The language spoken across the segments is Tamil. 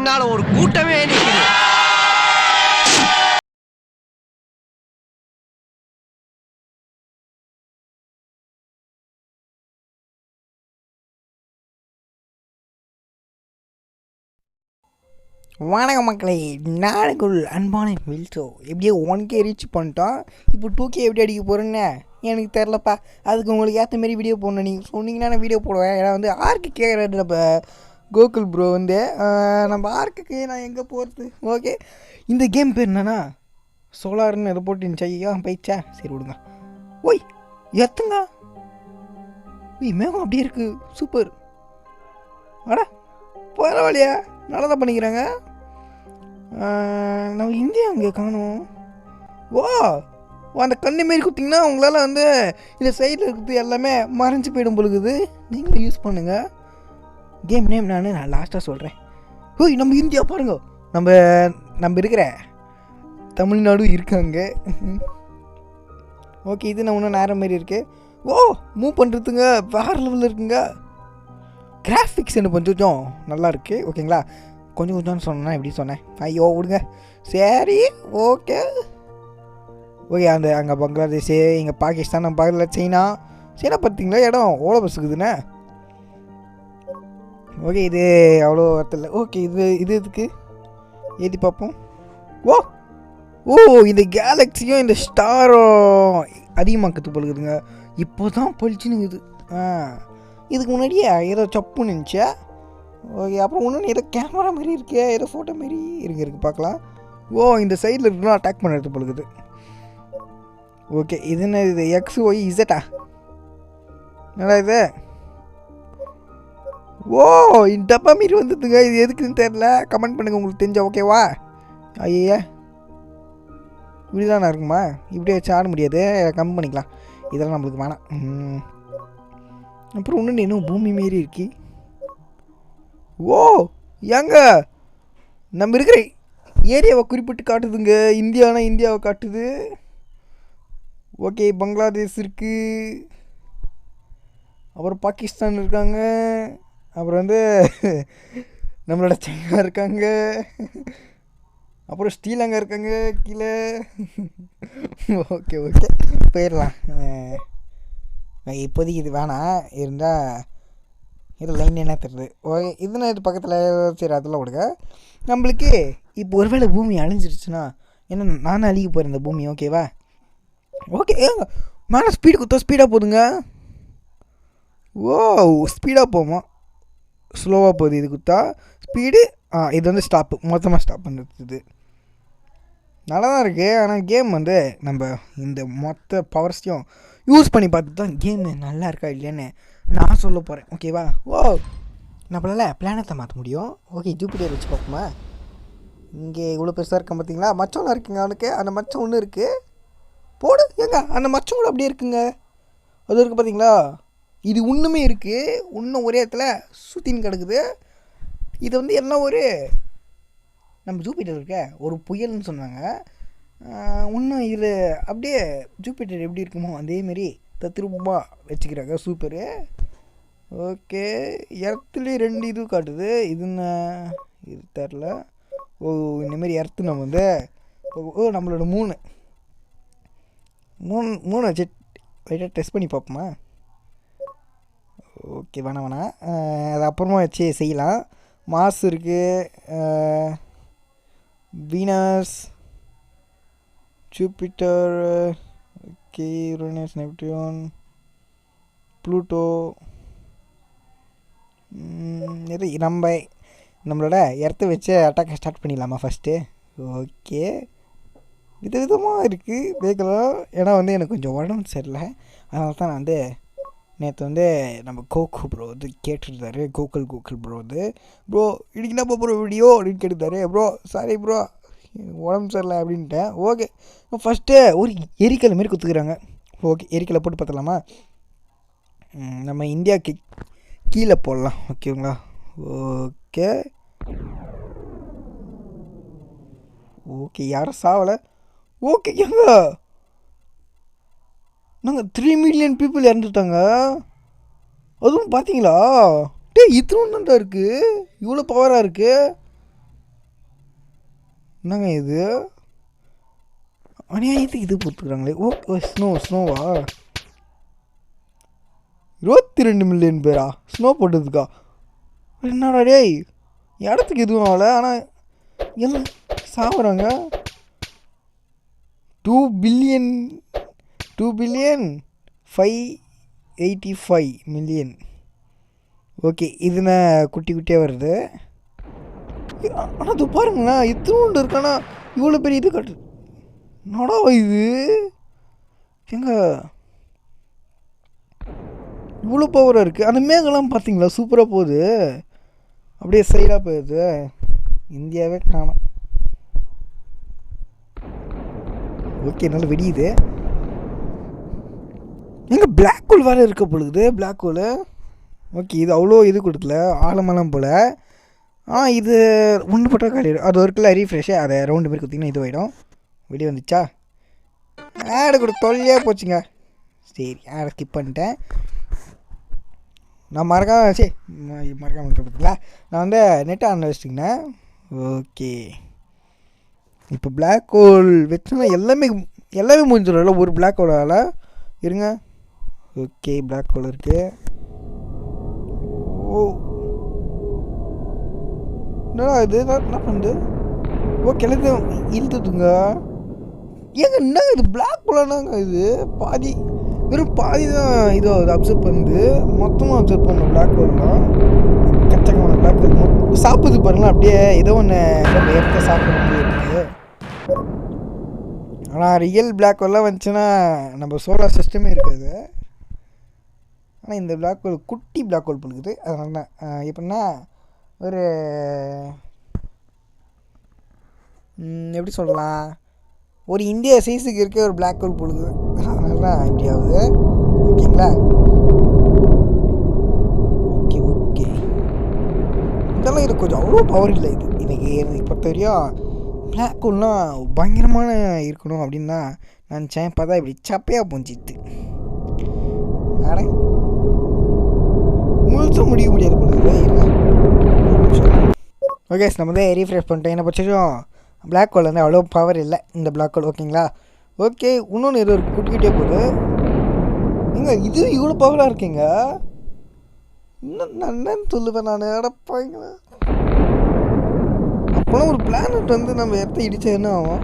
பின்னால ஒரு கூட்டமே நிக்குது வணக்கம் மக்களை நாளைக்குள் அன்பான வில்சோ. எப்படியோ ஒன் கே ரீச் பண்ணிட்டோம். இப்போ டூ கே எப்படி அடிக்க போகிறேன்னு எனக்கு தெரிலப்பா அதுக்கு உங்களுக்கு ஏற்ற மாரி வீடியோ போடணும். நீங்கள் சொன்னீங்கன்னா நான் வீடியோ போடுவேன். ஏன்னா வந்து ஆர்க்கு கேட்குறாரு நம்ம கோகுல் ப்ரோ வந்து நம்ம ஆர்க்குக்கு நான் எங்கே போகிறது ஓகே இந்த கேம் பேர் என்னன்னா சோலார்னு இதை போட்டு ஐயா போயிடுச்சா? சரி விடுங்க. ஓய் எத்துங்க? ஓய் மேகம் அப்படியே இருக்குது சூப்பர் அடா பரவாயில்லையா நல்லா தான் பண்ணிக்கிறாங்க. நம்ம இந்தியா அங்கே காணும். ஓ ஓ, அந்த கண்ணு மாரி குத்திங்கன்னா உங்களால் வந்து இந்த சைடில் இருக்கிறது எல்லாமே மறைஞ்சு போயிடும் பொழுது நீங்களும் யூஸ் பண்ணுங்கள் கேம் நேம் நான் நான் லாஸ்ட்டாக சொல்கிறேன் ஓய் நம்ம இந்தியா பாருங்க. நம்ம நம்ம இருக்கிற தமிழ்நாடும் இருக்காங்க ஓகே இது நான் இன்னும் நேரம் மாரி இருக்குது ஓ மூவ் பண்ணுறதுங்க வேறு லெவலில் இருக்குங்க. கிராஃபிக்ஸ் எனக்கு கொஞ்சம் நல்லா இருக்குது ஓகேங்களா கொஞ்சம் கொஞ்சம் சொன்னேன் எப்படி சொன்னேன்? ஐயோ விடுங்க. சரி ஓகே ஓகே அந்த அங்கே பங்களாதேஷ் இங்கே பாகிஸ்தான் நம்ம பக்கத்தில் சைனா. சைனா பார்த்தீங்களா இடம் ஓலோ பஸ் இருக்குதுண்ணே ஓகே இது அவ்வளோ வரத்தில் ஓகே இது இது இதுக்கு ஏற்றி பார்ப்போம் ஓ! ஓ இந்த கேலக்ஸியும் இந்த ஸ்டாரும் அதிகமாக்கத்து பழுகுதுங்க இப்போ தான் பளிச்சுனுங்குது ஆ இதுக்கு முன்னாடியே ஏதோ சப்புன்னு இருந்துச்சா ஓகே அப்புறம் ஒன்று ஏதோ கேமரா மாதிரி இருக்கே ஏதோ ஃபோட்டோ மாரி இருக்கு இருக்குது பார்க்கலாம். ஓ இந்த சைடில் இருக்குன்னா அட்டாக் பண்ணுறது பழுகுது ஓகே இது என்ன இது எக்ஸ் ஒய் இசட்டா என்னடா இது? ஓ இந்த டப்பா மாரி வந்ததுங்க இது எதுக்குன்னு தெரில கமெண்ட் பண்ணுங்க உங்களுக்கு தெரிஞ்சா ஓகேவா ஐயா இப்படி தானே இருக்குமா? இப்படியே வச்சு ஆட முடியாது. கம்மி பண்ணிக்கலாம். இதெல்லாம் நம்மளுக்கு வேணாம். ம். அப்புறம் ஒன்று இன்னும் பூமி மாரி இருக்கு. ஓ ஏங்க? நம்ம இருக்கிற ஏரியாவை குறிப்பிட்டு காட்டுதுங்க. இந்தியானா இந்தியாவை காட்டுது. ஓகே பங்களாதேஷ் இருக்குது அப்புறம் பாகிஸ்தான் இருக்காங்க. அப்புறம் வந்து நம்மளோட சைனா இருக்காங்க. அப்புறம் ஸ்ரீலங்கா இருக்காங்க கீழே. Okay okay. போயிடலாம். இப்போதைக்கு இது வேணாம். இருந்தால் இது லைன் என்ன தெரியுது? ஓகே இது நான் இது பக்கத்தில் சரி அதெல்லாம் விடுங்க. நம்மளுக்கு இப்போ ஒருவேளை பூமி அழிஞ்சிருச்சுன்னா என்ன நானும் அழிக்க போகிறேன் இந்த பூமி ஓகேவா ஓகே மேலே ஸ்பீடு குத்தா ஸ்பீடாக போகுதுங்க ஓ ஸ்பீடாக போமா ஸ்லோவாக போகுது. இது குத்தா ஸ்பீடு ஆ இது வந்து ஸ்டாப்பு மொத்தமாக ஸ்டாப் பண்ணுறது நல்லா தான் இருக்குது ஆனால் கேம் வந்து நம்ம இந்த மொத்த பவர்ஸையும் யூஸ் பண்ணி பார்த்து தான் கேம் நல்லா இருக்கா இல்லையான்னு நான் சொல்ல போகிறேன் ஓகேவா ஓ நம்மளால் பிளானத்தை மாற்ற முடியும். ஓகே ஜூபிட்டர் வச்சு பார்ப்போமா? இங்கே இவ்வளோ பெருசாக இருக்க பார்த்தீங்களா? மச்சம்லாம் இருக்குங்க அவனுக்கு. அந்த மச்சம் ஒன்று இருக்குது போடு ஏங்க அந்த மச்சம் கூட அப்படியே இருக்குங்க. அது இருக்குது பார்த்தீங்களா? இது இன்னுமே இருக்குது இன்னும் ஒரே இடத்துல சுற்றின்னு கிடக்குது. இது வந்து என்ன ஒரு நம்ம ஜூபிட்டர் இருக்க ஒரு புயல்னு சொன்னாங்க. இன்னும் இது அப்படியே ஜூபிட்டர் எப்படி இருக்குமோ அதேமாரி தத்ரூபமாக வச்சுக்கிறாங்க சூப்பரு ஓகே எர்த்துலேயே ரெண்டு இது காட்டுது. இது என்ன? இது தெரில. ஓ இந்தமாரி எர்த்து நம்ம வந்து ஓ, ஓ நம்மளோட மூணு மூணு மூணு வச்சு லைட்டாக டெஸ்ட் பண்ணி பார்ப்போமா? ஓகே வேணாம் வேணாம். அது அப்புறமா வச்சு செய்யலாம். மாஸ் இருக்குது Venus Jupiter okay Neptune Pluto இது நம்ம நம்மளோட இடத்த வச்சு அட்டாக் ஸ்டார்ட் பண்ணிடலாமா ஃபஸ்ட்டு ஓகே. வித விதமாக இருக்குது பேக்கலாம் ஏன்னா வந்து எனக்கு கொஞ்சம் உடம்பு சரியில்லை. அதனால தான் நான் வந்து நேற்று வந்து நம்ம கோகு ப்ரோ வந்து கேட்டிருந்தாரு. கோகுல் கோகுல் ப்ரோ வந்து. ப்ரோ இன்னைக்கு என்ன ப்ரோ வீடியோ அப்படின்னு கேட்டிருந்தாரு. ப்ரோ சாரி ப்ரோ உடம்பு சரியில்லை அப்படின்ட்டேன். ஓகே ஃபஸ்ட்டு ஒரு எரிக்கலை மாரி குத்துக்கிறாங்க. ஓகே எரிக்கலை போட்டு பார்த்தலாமா நம்ம இந்தியாவுக்கு கீழே போடலாம். ஓகேங்களா ஓகே ஓகே யாரும் சாவலை. ஓகே ஏங்க நாங்கள் த்ரீ மில்லியன் பீப்புள் இறந்துட்டாங்க. அதுவும் பார்த்தீங்களா டேய் இத்தனை தான்டா இருக்குது இவ்வளோ பவராக இருக்குது என்னங்க இது? அநியாயத்துக்கு இது போட்டுக்கிறாங்களே ஓ ஸ்னோ ஸ்னோவா இருபத்தி ரெண்டு மில்லியன் பேரா? ஸ்னோ போட்டதுக்கா? என்னடா டேய்? இடத்துக்கு எதுவும் ஆகலை. ஆனால் எல்லாம் சாப்பிட்றாங்க two billion two billion five eighty five million okay இதுனா குட்டி குட்டியாக வருது. ஆனால் அது பாருங்களேன் இத்தனோண்டு இருக்கானா இவ்வளோ பெரிய இது கட்டு. நடா இது? எங்க? இவ்வளோ பவராக இருக்குது அந்த மேகலாம் பார்த்தீங்களா? சூப்பராக போகுது. அப்படியே சைடாக போயிடுது இந்தியாவே காணும். ஓகே நல்லா வெடியுது. எங்கே பிளாக் ஹோல் வேறு இருக்க பொழுது பிளாக் ஹோலு ஓகே இது அவ்வளோ இது கொடுக்கல ஆழமெல்லாம் போல். ஆ இது ஒன்று போட்டால் காலிடும் அது ஒரு கிலோ ரீஃப்ரெஷ்ஷு அதை ரவுண்டு மாதிரி கொடுத்திங்கன்னா இது ஆகிடும் வெளியே வந்துச்சா? ஆடு கூட தொல்லையாக போச்சுங்க. சரி ஆடை ஸ்கிப் பண்ணிட்டேன். நான் மறக்காம சரி மறக்காம பார்த்தீங்களா நான் வந்து நெட் ஆன் வச்சுட்டிங்கண்ணே ஓகே இப்போ பிளாக் ஹோல் வச்சுன்னா எல்லாமே எல்லாமே முடிஞ்சிடும்ல ஒரு பிளாக் ஹோலால் இருங்க. ஓகே பிளாக் ஹோல் இருக்குது ஓ. என்னடா இது? என்ன பண்ணுது? ஓ கிழக்கு இழுத்துட்டுங்க ஏங்க என்ன இது? பிளாக் ஹோலானாங்க இது? பாதி வெறும் பாதி தான் இதோ அது அப்சர்வ் பண்ணுது. மொத்தமாக அப்சர்வ் பண்ணும் பிளாக் ஹோல்லாம் கச்சக்கமான பிளாக் ஹோல் சாப்பிடுது பாருங்களேன் அப்படியே ஏதோ ஒன்று எடுத்து சாப்பிட முடியாது ஆனால் ரியல் பிளாக் ஹோல்லாம் வந்துச்சுன்னா நம்ம சோலார் சிஸ்டமே இருக்காது. ஆனால் இந்த பிளாக் ஹோல் குட்டி பிளாக் ஹோல் பண்ணுக்குது. அதனால தான் எப்படின்னா ஒரு எப்படி சொல்லலாம்? ஒரு இந்தியா சைஸுக்கு இருக்க ஒரு பிளாக் ஹோல் பொழுது அதனால தான் இப்படி ஆகுது. ஓகேங்களா? Okay okay. இதெல்லாம் இது கொஞ்சம் அவ்வளோ பவர் இல்லை. இது எனக்கு எனக்கு பொறுத்த வரையும் பிளாக் ஹோல்னால் பயங்கரமான இருக்கணும் அப்படின்னு தான் நினச்சேன். பார்த்தா இப்படி சப்பையாக போஞ்சித்து அட முழுசாக முடிய முடியாது போல ஓகே நம்ம தான் ரீஃப்ரெஷ் பண்ணிட்டோம். என்ன பட்சம் பிளாக் ஹோல் வந்து அவ்வளோ பவர் இல்லை. இந்த பிளாக் ஹோல் ஓகேங்களா ஓகே இன்னொன்று இது ஒரு கூட்டிக்கிட்டே போகுது. ஏங்க இது இவ்வளோ பவராக இருக்கீங்க? இன்னும் நான் என்னன்னு சொல்லுவேன் நான். அடப்பாங்க அப்போலாம் ஒரு பிளானட் வந்து நம்ம இடத்த இடித்தா என்ன ஆகும்?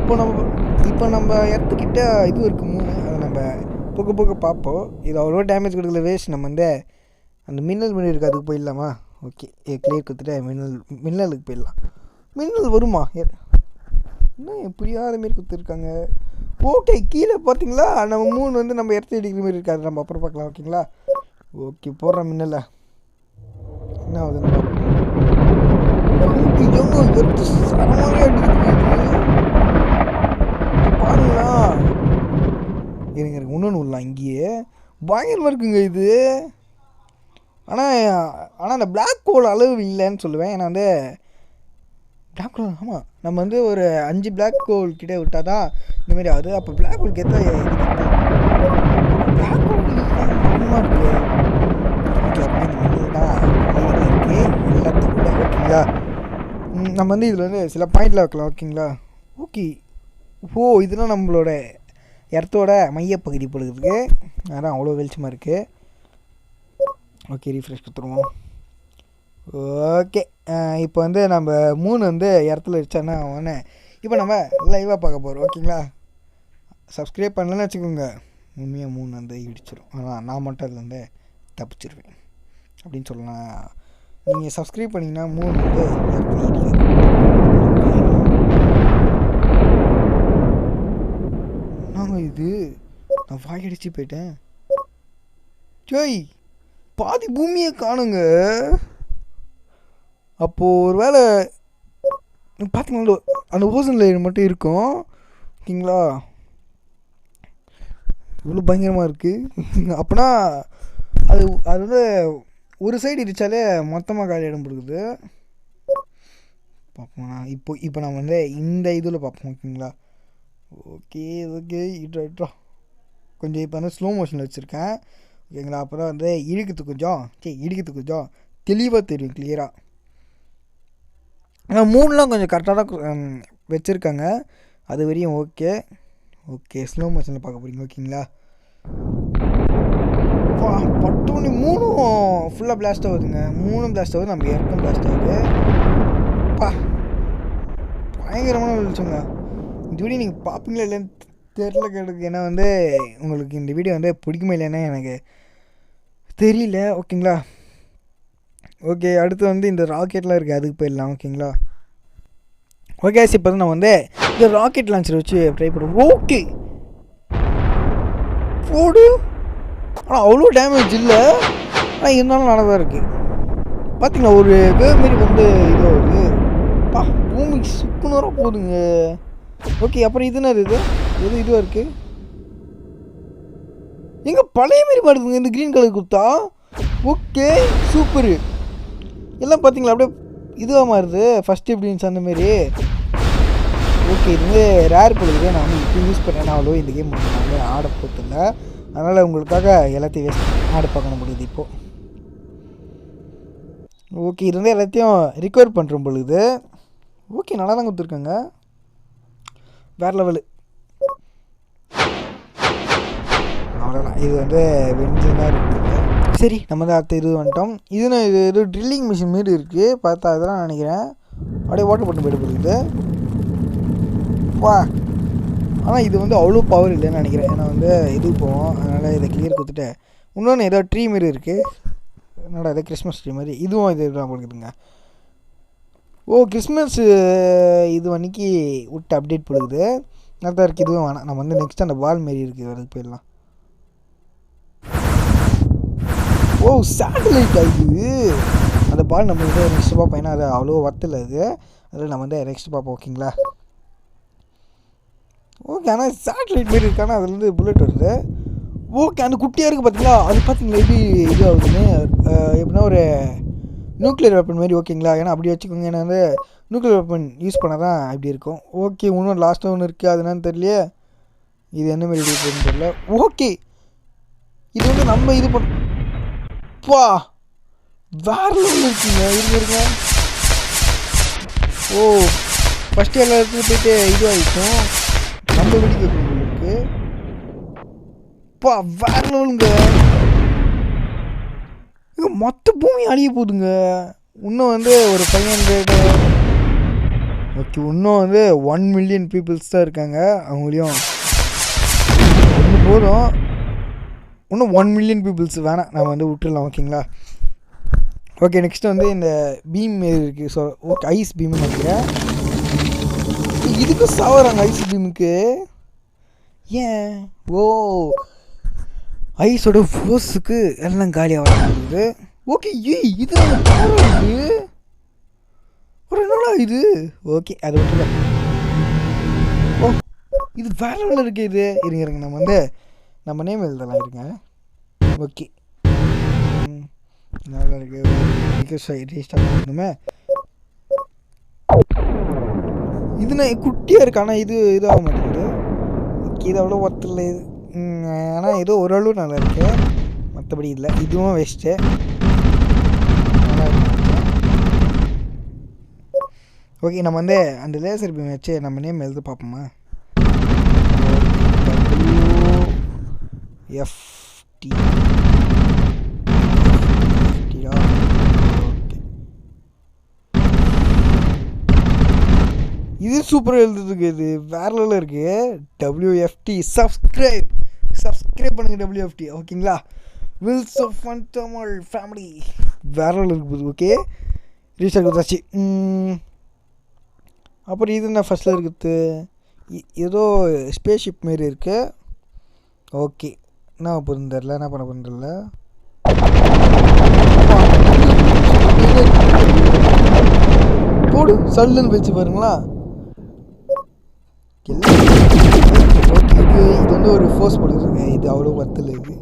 இப்போ நம்ம இப்போ நம்ம இடத்துக்கிட்ட இது இருக்குமோ? மூணு அதை நம்ம புக்கு புக்கு பார்ப்போம். இது அவ்வளோ டேமேஜ் கொடுக்கல வேஸ்ட் நம்ம வந்து அந்த மின்னல் மணி இருக்குது அதுக்கு போயிடலாமா? ஓகே கிளியர் கொடுத்துட்டு மின்னல் மின்னலுக்கு போயிடலாம். மின்னல் வருமா? என்ன புரியாத மாரி கொடுத்துருக்காங்க? ஓகே கீழே பார்த்தீங்களா? நம்ம மூணு வந்து நம்ம இடத்த இடிக்கிற மாதிரி இருக்காது. நம்ம அப்புறம் பார்க்கலாம் ஓகேங்களா ஓகே போடுற மின்னல. என்ன ஆகுதுன்னு பார்ப்போம். பாருங்களா இருங்க இன்னொன்று விடலாம் இங்கேயே. பயங்கரமாக இருக்குங்க இது. ஆனால் ஆனால் அந்த பிளாக் ஹோல் அளவு இல்லைன்னு சொல்லுவேன். ஏன்னா வந்து பிளாக் ஹோல் ஆமாம் நம்ம வந்து ஒரு அஞ்சு பிளாக் ஹோல் கிட்டே விட்டால் தான் இந்த மாதிரி ஆகுது அப்போ பிளாக் ஹோல் கெத்த பிளாக் ஹோல் அதிகமாக இருக்குது ஓகே இருக்குது எல்லாத்துக்கும் ஓகேங்களா நம்ம வந்து இதில் வந்து சில பாயிண்டில் வைக்கலாம் ஓகேங்களா ஓகே ஓ இதெல்லாம் நம்மளோட எர்த்தோட மையப்பகுதி பொழுதுக்கு அதான் அவ்வளோ வெளிச்சமாக இருக்குது ஓகே ரீஃப்ரெஷ் கொடுத்துருவோம். ஓகே இப்போ வந்து நம்ம மூணு வந்து இடத்துல வச்சோன்னா அவனே இப்போ நம்ம லைவாக பார்க்க போகிறோம் ஓகேங்களா சப்ஸ்கிரைப் பண்ணலன்னு வச்சுக்கோங்க. உண்மையாக மூணு வந்து இடிச்சிடும் ஆனால் நான் மட்டும் அதில் வந்து தப்பிச்சிருவேன். அப்படின்னு சொல்லலாம். நீங்கள் சப்ஸ்கிரைப் பண்ணிங்கன்னா மூணு வந்து இடத்துல இடிக்காது என்னங்க இது நான் வாயடிச்சு போயிட்டேன். ஜோய் பாதி பூமியை காணுங்க. அப்போது ஒரு வேளை பார்த்தீங்களா அந்த ஓசன் லேயர் மட்டும் இருக்கும். ஓகேங்களா? இவ்வளோ பயங்கரமாக இருக்குது அப்போனா அது அது வந்து ஒரு சைடு இடித்தாலே மொத்தமாக காலி இடம் கொடுக்குது பார்ப்போம்ண்ணா இப்போ இப்போ நான் வந்து இந்த இதில் பார்ப்போம் ஓகேங்களா? ஓகே ஓகே இட்ரா இட்ரா. கொஞ்சம் இப்போ வந்து ஸ்லோ மோஷனில் வச்சுருக்கேன். ஓகேங்களா? அப்போ தான் வந்து இழுக்கிறது கொஞ்சம். சரி இடிக்கிறது கொஞ்சம். தெளிவாக தெரியும் கிளியராக ஆனால் மூணுலாம் கொஞ்சம் கரெக்டாக தான் வச்சுருக்காங்க. அது வரையும் ஓகே ஓகே ஸ்லோ மோஷனில் பார்க்க போகிறீங்க ஓகேங்களா? பா மணி மூணும் ஃபுல்லாக பிளாஸ்ட் ஆகுதுங்க. மூணும் பிளாஸ்ட் ஆகுது நம்ம இறக்கும் பிளாஸ்ட் ஆகுது. பா பயங்கரமான வெளிச்சங்க இந்த வீடியோ நீங்கள் பார்ப்பீங்களா இல்லைன்னு தெரில கிடக்கு ஏன்னா வந்து உங்களுக்கு இந்த வீடியோ வந்து பிடிக்குமா இல்லைன்னா எனக்கு தெரியல ஓகேங்களா? ஓகே அடுத்து வந்து இந்த ராக்கெட்லாம் இருக்குது அதுக்கு போயிடலாம் ஓகேங்களா? ஓகே இப்போ வந்து நான் வந்து இந்த ராக்கெட் லான்ச்சர் வச்சு ட்ரை பண்ணுவோம். ஓகே போடு. ஆனால் அவ்வளோ டேமேஜ் இல்லை. ஆனால் இருந்தாலும் நல்லா தான் இருக்குது பார்த்தீங்களா ஒரு வேவ் மாரி வந்து இதாகுது பா பூமிக்கு சுக்குநூறாக போகுதுங்க. ஓகே அப்புறம் இது என்ன இது? எது இதுவாக இருக்குது எங்க பழைய மாரி பாடுதுங்க இந்த க்ரீன் கலர் கொடுத்தா ஓகே சூப்பரு எல்லாம் பார்த்தீங்களா அப்படியே இதுவாக மாறுது ஃபஸ்ட் எப்படின்னு சொன்ன அந்த மாரி. ஓகே இது வந்து ரேர் பொழுது நான் வந்து இப்போ யூஸ் பண்ணேன் அவ்வளோ இந்த கேம் நான் வந்து ஆட போட்டில்ல அதனால் உங்களுக்காக எல்லாத்தையும் வேஸ்ட் ஆட பார்க்க முடியுது இப்போது ஓகே இது வந்து எல்லாத்தையும் ரிக்கவர் பண்ணுறோம் பொழுது. ஓகே நல்லா தான் கொடுத்துருக்காங்க. வேறு லெவலு அவ்வளோதான் இது வந்து வெஞ்சனாக இருக்குது. சரி. நம்ம தான் அடுத்த இது வந்துட்டோம். இது நான் இது ஏதோ ட்ரில்லிங் மிஷின் மாரி இருக்குது பார்த்தா அதெல்லாம் நினைக்கிறேன். அப்படியே வாட்டர் போட்டு போயிட்டு போகுது வா. ஆனால் இது வந்து அவ்வளோ பவர் இல்லைன்னு நினைக்கிறேன். ஏன்னா வந்து இது போவோம் அதனால் இதை கிளியர் கொடுத்துட்டு இன்னொன்று ஏதோ ட்ரீ மாரி இருக்குது என்னடா இது கிறிஸ்மஸ் ட்ரீ மாதிரி இதுவும் இது தான் கொடுக்குதுங்க ஓ கிறிஸ்மஸ் இது அன்னைக்கு விட்டு அப்டேட் போடுது. நல்லா இருக்குது இதுவும் வேணாம். நம்ம வந்து நெக்ஸ்ட் அந்த பால் மாரி இருக்குது அதுக்கு போயிடலாம். ஓ சேட்டலைட் இது? அந்த பால் நம்ம வந்து நெக்ஸ்ட் பார்ப்போம் ஏன்னா அது அவ்வளோ வர்த்தில் அது அதில் நம்ம வந்து நெக்ஸ்ட் பார்ப்போம் ஓகேங்களா ஓகே ஆனால் சேட்டலைட் மாரி இருக்கானா? ஆனால் அதுலேருந்து புல்லட் வருது. ஓகே அந்த குட்டியாக இருக்குது பார்த்தீங்களா அது பார்த்தீங்களா எப்படி இது ஆகுதுன்னு எப்படின்னா ஒரு நியூக்ளியர் வெப்பன் மாதிரி ஓகேங்களா ஏன்னா அப்படி வச்சுக்கோங்க. ஏன்னா வந்து நியூக்ளியர் வெப்பன் யூஸ் பண்ணால் தான் அப்படி இருக்கும். ஓகே இன்னும் லாஸ்ட்டாக ஒன்று இருக்குது அது என்னன்னு தெரியலையே? இது என்ன மாதிரி இருக்குன்னு தெரியல. ஓகே இது வந்து நம்ம இது பண்ண அப்பா. வேறு லெவலில் இருக்குங்க இருங்க இருங்க. ஓ ஃபஸ்ட்டு எல்லா இடத்துல போயிட்டு இதுவாகிட்டோம் நம்ம வீட்டுக்கு இருக்கு அப்பா வேறு லெவலுங்க இங்க மொத்த பூமி அழிய போகுதுங்க. இன்னும் வந்து ஒரு ஃபைவ் ஹண்ட்ரடு ஓகே இன்னும் வந்து ஒன் மில்லியன் பீப்புள்ஸ் தான் இருக்காங்க. அவங்களையும். ஒன்று போதும். இன்னும் ஒன் மில்லியன் பீப்புள்ஸ் வேணாம். நம்ம வந்து விட்டுடலாம் ஓகேங்களா ஓகே நெக்ஸ்ட் வந்து இந்த பீம் இருக்குது ஸோ ஓகே ஐஸ் பீம்னு நினைக்கிறேன். இதுக்கு சாவறாங்க ஐஸ் பீமுக்கு ஏன்? ஓ ஐஸோட ஃபோர்ஸுக்கு எல்லாம் காலியாக வராது ஓகே ஏய் இது இது. ஒரு என்னடா இது? ஓகே அது விட்டுல ஓ oh, இது வேற லெவலில் இருக்கு இது. இருங்க இருங்க நம்ம வந்து நம்ம நேம் எழுதலாம் இருங்க. ஓகே நல்லா இருக்கு. ரீஸ்டார்ட் பண்ணணுமே. இது நான் குட்டியாக இருக்கு ஆனால் இது இது ஆக மாட்டேங்குது. ஓகே இது அவ்வளோ ஒர்த்து இல்லை. இது ஆனால் ஏதோ ஓரளவு நல்லா இருக்கு. மற்றபடி இல்லை. இதுவும் வேஸ்ட்டு ஓகே நம்ம வந்து அந்த லேசர் பீம் வச்சு நம்ம நேம் எழுத பார்ப்போமா? எஃப்டி ஓகே இது சூப்பராக எழுதுறதுக்கு இது வேற லெவலில் இருக்குது டபிள்யூஎஃப்டி சப்ஸ்கிரைப் சப்ஸ்கிரைப் பண்ணுங்கள் டபிள்யூஎஃப்டி ஓகேங்களா wills of fun Tamil family வேற லெவலில் இருக்குது ஓகே ரீஸ்டார்ட் கொடுத்தாச்சு. அப்புறம் இது என்ன ஃபஸ்ட்டில் இருக்குது? ஏதோ ஸ்பேஸ்ஷிப் மாரி இருக்குது ஓகே என்ன போகிறது தெரில என்ன பண்ண போகிறது தெரில போடு சல்லுன்னு வச்சு பாருங்களா. ஓகே இது இது வந்து ஒரு ஃபோர்ஸ் போட்டுருங்க இது அவ்வளோ ஒர்த்தில் இது.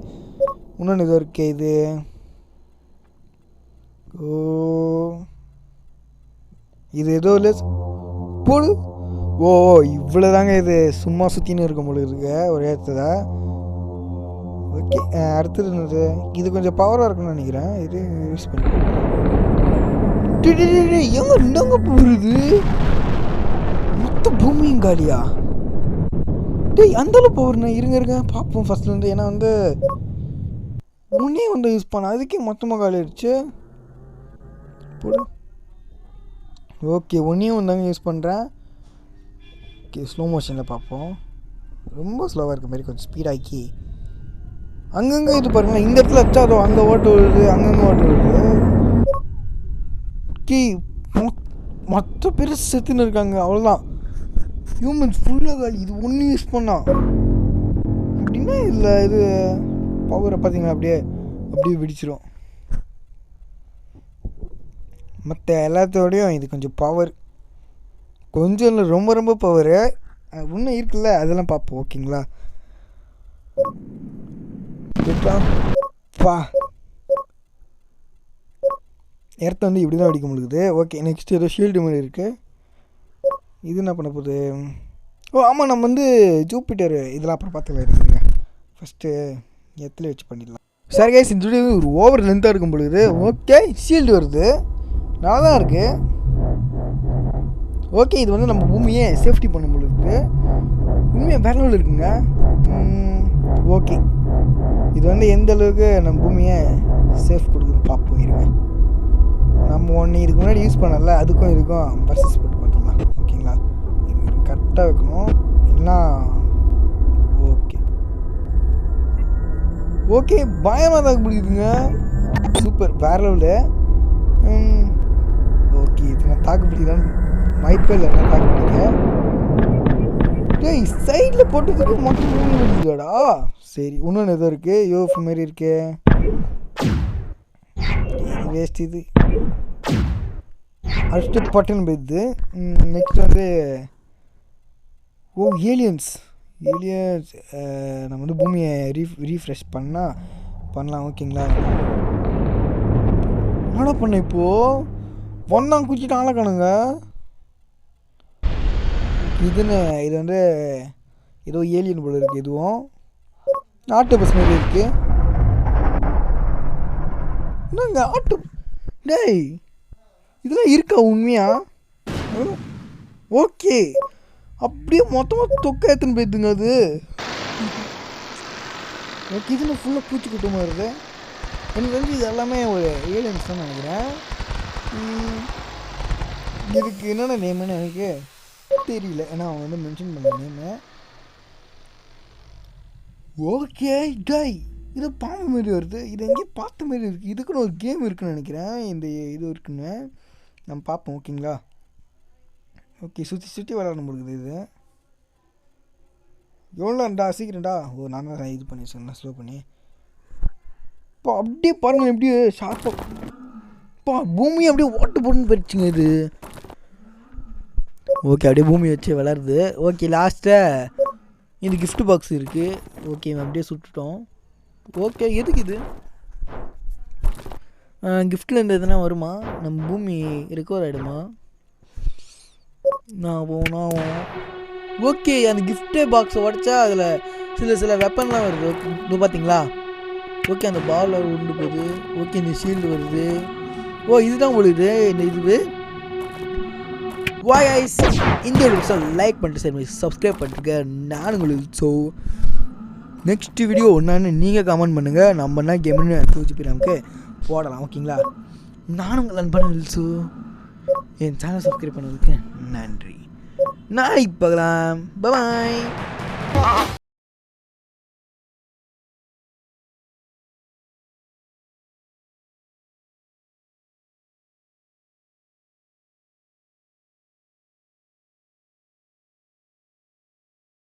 இன்னொன்று இது இருக்கே இது. ஓ. இது ஏதோ இல்லை. போடு. ஓ இவ்வளோ தாங்க இது. சும்மா சுற்றின்னு இருக்கும் போல இருக்கு. ஒரே இடத்துல. ஓகே அடுத்தது என்னது? இது கொஞ்சம் பவராக இருக்கும்னு நினைக்கிறேன். இது யூஸ் பண்ணி. எங்க என்னங்க போகிறது மொத்த பூமியும் காலியா? டேய் அந்தளவு பவர்ண்ணே இருங்க இருங்க பார்ப்போம் ஃபஸ்ட்லேருந்து ஏன்னா வந்து முன்னே வந்து யூஸ் பண்ண அதுக்கே மொத்தமாக காலி ஆயிடுச்சு போடு. ஓகே ஒன்றையும் வந்தாங்க யூஸ் பண்ணுறேன் ஓகே ஸ்லோ மோஷனில் பார்ப்போம். ரொம்ப ஸ்லோவாக இருக்க மாதிரி கொஞ்சம் ஸ்பீடாக்கி அங்கங்கே இது பாருங்கள் இந்த இடத்துல வச்சா அதோ அங்கே ஓட்டு வருது அங்கங்கே ஓட்டு வருது. கீ மொத்த பேர் செத்துன்னு இருக்காங்க. அவ்வளோதான் ஹியூமன்ஸ் ஃபுல்லாக காலி இது ஒன்று யூஸ் பண்ணா. அப்படின்னா இதில் இது பவரை பார்த்தீங்களா அப்படியே அப்படியே வெடிச்சிரும். மற்ற எல்லாத்தோடையும் இது கொஞ்சம் பவர் கொஞ்சம் இல்லை ரொம்ப ரொம்ப பவரு இன்னும் இருக்குல்ல அதெல்லாம் பார்ப்போம் ஓகேங்களா விட்டா- பா. எர்த்தை வந்து இப்படி தான் அடிக்க முடியுது. ஓகே நெக்ஸ்ட் ஏதோ ஷீல்டு மாதிரி இருக்குது இது என்ன பண்ண போகுது? ஓ ஆமாம் நம்ம வந்து ஜூப்பிட்டர் இதெல்லாம் அப்புறம் பார்த்துக்கலாம் இருக்குதுங்க ஃபஸ்ட்டு எத்தில் வச்சு பண்ணிடலாம். சரி கைஸ் இந்த வீடியோ ஒரு ஓவர் லென்த்தாக இருக்கும் பொழுது. ஓகே ஷீல்டு வருது. நல்லா தான் இருக்குது ஓகே இது வந்து நம்ம பூமியை சேஃப்டி பண்ண பொழுது. உண்மையாக வேற லெவலில் இருக்குங்க ஓகே. இது வந்து எந்த அளவுக்கு நம்ம பூமியை சேஃப் கொடுக்குதுன்னு பார்ப்போம் இருங்க. நம்ம ஒன்று இதுக்கு முன்னாடி யூஸ் பண்ணல அதுக்கும் இதுக்கும் பர்சஸ் போட்டு பார்த்துக்கலாம் ஓகேங்களா? இது கரெக்டாக வைக்கணும். இல்லைன்னா ஓகே. ஓகே பயமாக தான் பிடிக்குதுங்க. சூப்பர் வேற லெவலில் ஓகே இது நான் தாக்கு பிடிக்கலான்னு வாய்ப்பே இல்லை நான் தாக்கு பிடிக்க? டேய் சைடில் போட்டதுக்கு மட்டும் மூணு வருதுடா சரி இன்னொன்று எதோ இருக்குது யோஃப் மாதிரி இருக்கே. வேஸ்ட் இது. அடுத்து பட்டன் போயிடுது நெக்ஸ்ட் வந்து ஓ ஏலியன்ஸ் ஏலியன்ஸ் நம்ம வந்து பூமியை ரீஃப் ரீஃப்ரெஷ் பண்ணால் பண்ணலாம் ஓகேங்களா? என்னடா பண்ண இப்போது ஒன்றாம் குச்சிட்டு கணுங்க. இதுன்னு இது வந்து ஏதோ ஏலியன் போல இருக்குது இதுவும். ஆட்டு பஸ் மாதிரி இருக்குது என்னங்க ஆட்டு டேய் இதெல்லாம் இருக்கா உண்மையா? ஓகே. அப்படியே மொத்தமாக தொக்க எடுத்துன்னு போயிடுதுங்க அது. எனக்கு இதில் ஃபுல்லாக பூச்சி குட்டமாக இருக்குது எனக்கு வந்து இது எல்லாமே ஒரு ஏலியன்ஸ் தான் நினைக்கிறேன். இதுக்கு என்னென்ன நேம்னு எனக்கு தெரியல. ஏன்னா அவங்க வந்து மென்ஷன் பண்ண நேமு ஓகே டை இது பாம்பு மாரி வருது. இது எங்கேயும் பார்த்த மாரி இருக்குது இதுக்குன்னு ஒரு கேம் இருக்குன்னு நினைக்கிறேன். இந்த இது இருக்குன்னு. நம்ம பார்ப்போம் ஓகேங்களா ஓகே சுற்றி சுற்றி விளாட முடியுது இது. எவ்வளோண்டா சீக்கிரம்டா. ஓ நான் தான் இது பண்ணி சொன்னேன் ஸ்லோ பண்ணி. இப்போ அப்படியே பாருங்க எப்படியே ஷார்ப்பாக பா பூமி அப்படியே ஓட்டு போட்டுன்னு போயிடுச்சுங்க இது. ஓகே அப்படியே பூமி வச்சு வளருது. ஓகே லாஸ்ட்டாக இது கிஃப்ட் பாக்ஸ் இருக்குது ஓகே அப்படியே சுட்டுட்டோம். ஓகே எதுக்கு இது? கிஃப்டில் இருந்து எதுனா வருமா? நம்ம பூமி ரெக்கவர் ஆகிடுமா நான் ஆகும் ஓகே அந்த கிஃப்டே பாக்ஸை உடச்சா அதில் சில சில வெப்பன்லாம் வருது. ஓகே இது பார்த்தீங்களா ஓகே அந்த பால் உண்டு போகுது. ஓகே இந்த ஷீல்டு வருது. ஓ இதுதான் உங்களுக்கு இந்த இது வாய் ஐஸ் இந்த வீடியோ லைக் பண்ணிட்டு சரி சப்ஸ்கிரைப் பண்ணிட்டுருக்க நான் உங்களுக்கு ஸோ நெக்ஸ்ட் வீடியோ ஒன்றான்னு நீங்கள் கமெண்ட் பண்ணுங்கள் நம்ம என்ன கேம்னு தூச்சி போய் நமக்கு போடலாம் ஓகேங்களா நானும் உங்கள் அன்பான வில்சு என் சேனல் சப்ஸ்கிரைப் பண்ணதுக்கு நன்றி. நாளைக்கு பார்க்கலாம். பாய்